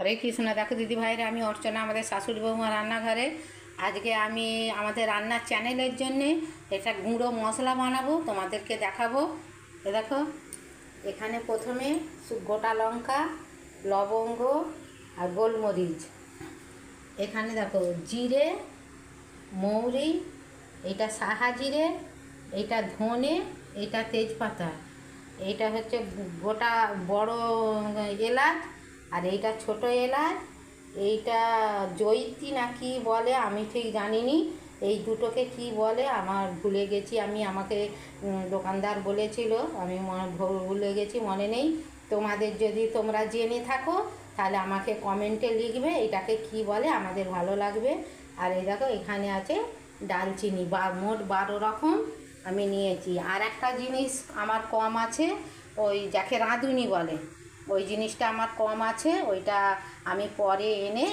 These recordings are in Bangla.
হরে কৃষ্ণ, দেখো দিদি ভাইরা আমি অর্চনা, আমাদের শাশুড়ি বৌমা রান্নাঘরে। আজকে আমি আমাদের রান্নার চ্যানেলের জন্যে এটা গুঁড়ো মশলা বানাবো, তোমাদেরকে দেখাবো। এ দেখো, এখানে প্রথমে গোটা লঙ্কা, লবঙ্গ আর গোলমরিচ। এখানে দেখো, জিরে, মৌরি, এটা সাহা জিরে, এটা ধনে, এটা তেজপাতা। এইটা হচ্ছে গোটা বড় এলাচ আর এইটা ছোট এলাচ, এইটা জৈতি না কি বলে আমি ঠিক জানিনি। এই দুটোকে কি বলে আমার ভুলে গেছি, আমি আমাকে দোকানদার বলেছিল, আমি ভুলে গেছি, মনে নেই। তোমাদের যদি তোমরা জেনে থাকো, তাহলে আমাকে কমেন্টে লিখবে, এটাকে কি বলে আমাদের ভালো লাগবে। আর এই দেখো, এখানে আছে ডালচিনি, বা, মোট বারো রকম আমি নিয়েছি। আর একটা জিনিস আমার কম আছে, ওই যাকে রাঁধুনি বলে। ওই জিনিসটা আমার কম আছে, ওইটা আমি পরে এনে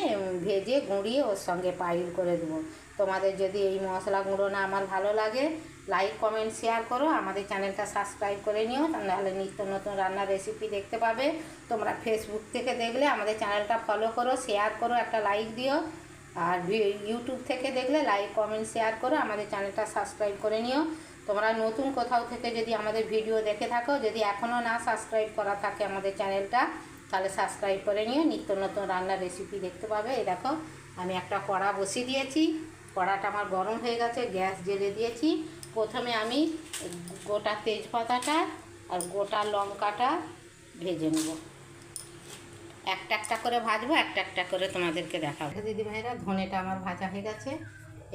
ভেজে, গুঁড়িয়ে ওর সঙ্গে পাইল করে দেবো। তোমাদের যদি এই মশলা গুঁড়ো না আমার ভালো লাগে লাইক কমেন্ট শেয়ার করো। আমাদের চ্যানেলটা সাবস্ক্রাইব করে নিও, তাহলে নিত্য নতুন রান্নার রেসিপি দেখতে পাবে। তোমরা ফেসবুক থেকে দেখলে আমাদের চ্যানেলটা ফলো করো শেয়ার করো, একটা লাইক দিও। আর ইউটিউব থেকে দেখলে লাইক কমেন্ট শেয়ার করো। আমাদের চ্যানেলটা সাবস্ক্রাইব করে নিও। তোমরা নতুন কোথাও থেকে যদি আমাদের ভিডিও দেখে থাকো, যদি এখনও না সাবস্ক্রাইব করা থাকে আমাদের চ্যানেলটা, তাহলে সাবস্ক্রাইব করে নিও। নিত্য নতুন রান্নার রেসিপি দেখতে পাবে। এই দেখো, আমি একটা কড়া বসিয়ে দিয়েছি। কড়াটা আমার গরম হয়ে গেছে, গ্যাস জেলে দিয়েছি। প্রথমে আমি গোটা তেজপাতাটা আর গোটা লঙ্কাটা ভেজে নেব। একটা একটা করে ভাজবো, একটা একটা করে তোমাদেরকে দেখাবো। দিদি ভাইরা ধনেটা আমার ভাজা হয়ে গেছে।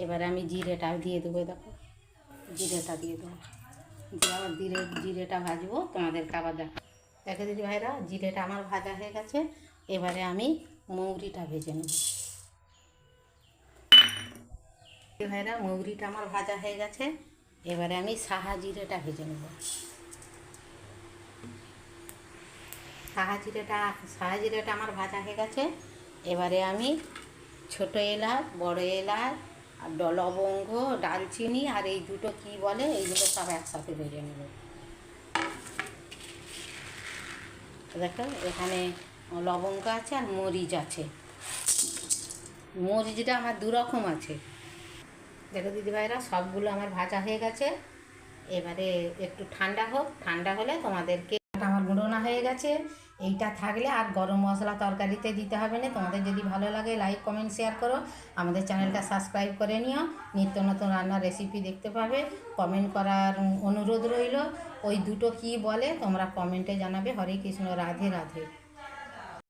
এবারে আমি জিরেটা দিয়ে দেবো দেখো। জিরেটা দিয়ে দেবো। দিয়ে আবার জিরে, জিরেটা ভাজবো তোমাদেরকে আবার দেখো দেখে দিদি ভাইরা, জিরেটা আমার ভাজা হয়ে গেছে। এবারে আমি মৌরিটা ভেজে নেব। ভাইরা, মৌরিটা আমার ভাজা হয়ে গেছে। এবারে আমি সাহা জিরেটা ভেজে নেব। সাহা জিরেটা সাহা জিরেটা আমার ভাজা হয়ে গেছে। এবারে আমি ছোটো এলাচ, বড় এলাচ আর লবঙ্গ, ডালচিনি আর এই দুটো কি বলে, এইগুলো সব একসাথে ভেজে নেব। দেখো, এখানে লবঙ্গ আছে আর মরিচ আছে। মরিচটা আমার দু রকম আছে। দেখো দিদিভাইরা, সবগুলো আমার ভাজা হয়ে গেছে। এবারে একটু ঠান্ডা হোক, ঠান্ডা হলে তোমাদেরকে আমার গুঁড়োনা হয়ে গেছে। এইটা থাকলে আর গরম মশলা তরকারিতে দিতে হবে না। তোমাদের যদি ভালো লাগে লাইক কমেন্ট শেয়ার করো। আমাদের চ্যানেলটা সাবস্ক্রাইব করে নিও। নিত্য নতুন রান্নার রেসিপি দেখতে পাবে। কমেন্ট করার অনুরোধ রইল। ওই দুটো কি বলে তোমরা কমেন্টে জানাবে। হরে কৃষ্ণ, রাধে রাধে।